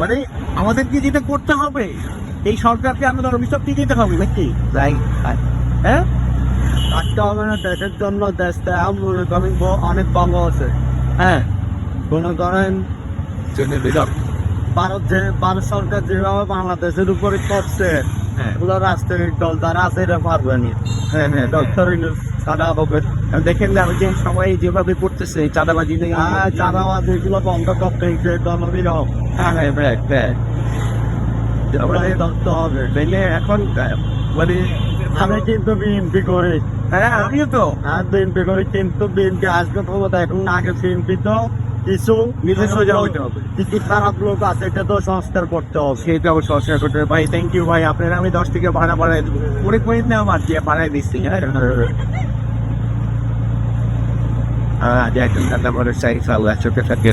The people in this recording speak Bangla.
মানে আমাদেরকে যেটা করতে হবে এই সরকারকে আমাদের অভিশাপ দিয়ে দিতে হবে নাকি? হ্যাঁ? থাকতে হবে না দেশের জন্য দেশটা মনে করেন অনেক ভালো আছে। হ্যাঁ। মনে করেন ভারত যে ভারত সরকার যেভাবে বাংলাদেশের উপরে করছে হ্যাঁ। এগুলো রাষ্ট্রের দল তারা আছে এটা পারবে না। হ্যাঁ হ্যাঁ ডক্টর সাদা হবে। দেখেন না যে সবাই যেভাবে করতেছে চাঁদাবাজি নেই আর চাঁদাবাদ এগুলো বন্ধ করতে হ্যাঁ হ্যাঁ হ্যাঁ হ্যাঁ ধরতে হবে। তাইলে এখন মানে আমি কিন্তু বিএনপি করে। হ্যাঁ আমিও তো। আর বিএনপি করে কিন্তু বিএনপি আসবে ক্ষমতা এখন আগে বিএনপি তো। কিছু। কিছু খারাপ লোক আছে এটা তো সংস্কার করতে হবে। সেটা অবশ্য সংস্কার করতে হবে। ভাই থ্যাংক ইউ ভাই। আপনার আমি দশ থেকে ভাড়া বাড়াই দেবো। কুড়ি পয়েন্ট নেওয়া আমার দিয়ে বাড়াই দিচ্ছি হ্যাঁ। হ্যাঁ দেখেন দাদা বলে চাই চাল চোখে সাথে